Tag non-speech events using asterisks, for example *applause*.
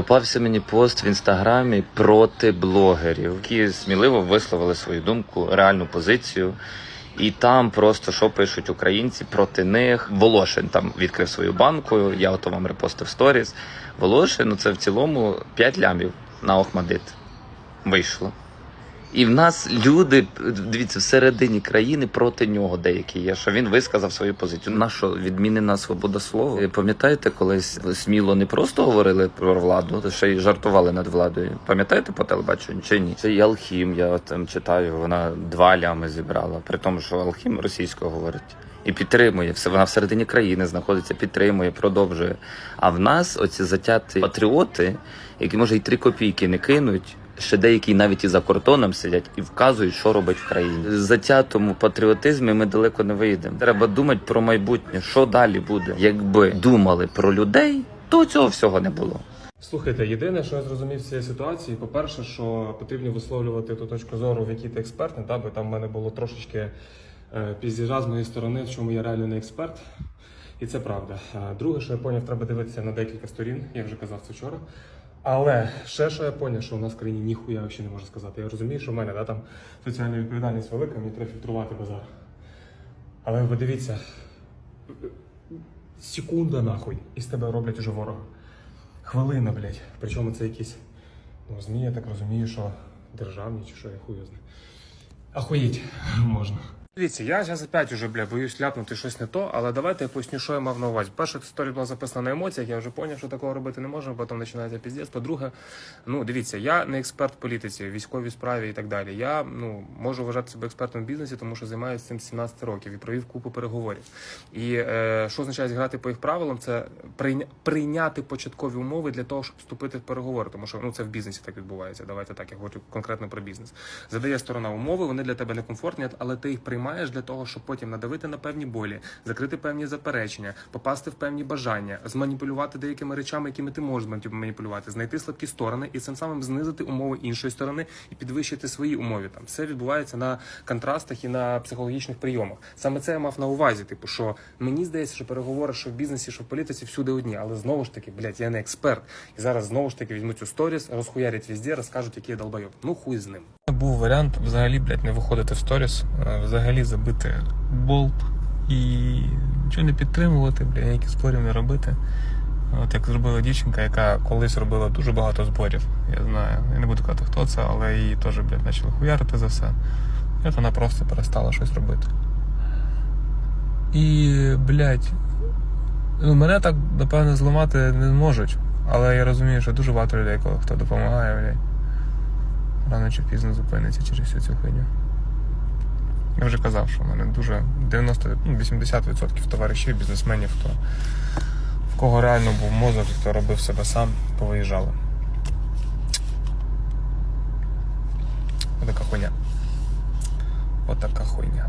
Попався мені пост в інстаграмі проти блогерів, які сміливо висловили свою думку, реальну позицію. І там просто що пишуть українці проти них. Волошин там відкрив свою банку. Я ото вам репостив сторіс. Волошин, ну це в цілому 5 лямів на Охмадит вийшло. І в нас люди, дивіться, всередині країни проти нього деякі є, що він висказав свою позицію. Наша відмінена свобода слова. Е, Пам'ятаєте, колись сміло не просто говорили про владу, ще й жартували над владою. Пам'ятаєте по телебаченню чи ні? Це і Алхім, я там читаю, вона два лями зібрала, при тому, що Алхім російською говорить. І підтримує все. Вона всередині країни знаходиться, підтримує, продовжує. А в нас оці затяті патріоти, які може й три копійки не кинуть. Ще деякі навіть і за кордоном сидять і вказують, що робить в країні. Затятому патріотизмі ми далеко не вийдемо. Треба думати про майбутнє, що далі буде. Якби думали про людей, то цього всього не було. Слухайте, єдине, що я зрозумів з цієї ситуації, по-перше, що потрібно висловлювати ту точку зору, в якій ти експертний, да, бо там в мене було трошечки е, піздіжа з моєї сторони, в чому я реально не експерт. І це правда. Друге, що я поняв, треба дивитися на декілька сторін, я вже казав це вчора. Але ще що я поняв, що у нас в країні ніхуя ще не можу сказати. Я розумію, що в мене да, там соціальна відповідальність велика, мені треба фільтрувати базар. Але ви дивіться, секунда нахуй, і з тебе роблять уже ворога. Хвилина, блядь. Причому це якісь. Ну, ЗМІ, я так розумію, що державні чи що я хуй його знає. Ахуєть *laughs* можна. Дивіться, я зараз опять уже, бля, боюсь ляпнути щось не то, але давайте я поясню, що я мав на увазі. Перше, історія була записана на емоціях, я вже зрозумів, що такого робити не можна, потім починається піздець. По-друге, ну дивіться, я не експерт в політиці, військовій справі і так далі. Я ну можу вважати себе експертом в бізнесі, тому що займаюся цим 17 років і провів купу переговорів. І е, що означає зіграти по їх правилам, це прийня- прийняти початкові умови для того, щоб вступити в переговори, тому що ну це в бізнесі так відбувається. Давайте так, я говорю конкретно про бізнес. Задає сторона умови, вони для тебе некомфортні, але ти їх приймаєш для того, щоб потім надавити на певні болі, закрити певні заперечення, попасти в певні бажання, зманіпулювати деякими речами, якими ти можеш маніпулювати, знайти слабкі сторони і цим самим знизити умови іншої сторони і підвищити свої умови. Там все відбувається на контрастах і на психологічних прийомах. Саме це я мав на увазі. Типу, що мені здається, що переговори, що в бізнесі, що в політиці всюди одні, але знову ж таки, блядь, я не експерт. І зараз знову ж таки візьмуть цю сторіс, розхуярять везде, розкажуть, який я долбойоб. Ну хуй з ним. Був варіант взагалі, блядь, не виходити в сторіс, взагалі забити болт і нічого не підтримувати, блядь, ніяких зборів не робити. От як зробила дівчинка, яка колись робила дуже багато зборів. Я знаю. Я не буду казати, хто це, але її теж, блядь, почали хуярити за все. І от вона просто перестала щось робити. І, блядь, ну, мене так, напевно, зламати не можуть. Але я розумію, що дуже багато людей, коли хто допомагає, блядь. Рано чи пізно зупиниться через всю цю хуйню. Я вже казав, що в мене дуже 90, ну, 80% товаришів, бізнесменів, хто в кого реально був мозок, хто робив себе сам, повиїжджали. Отака хуйня. Отака хуйня.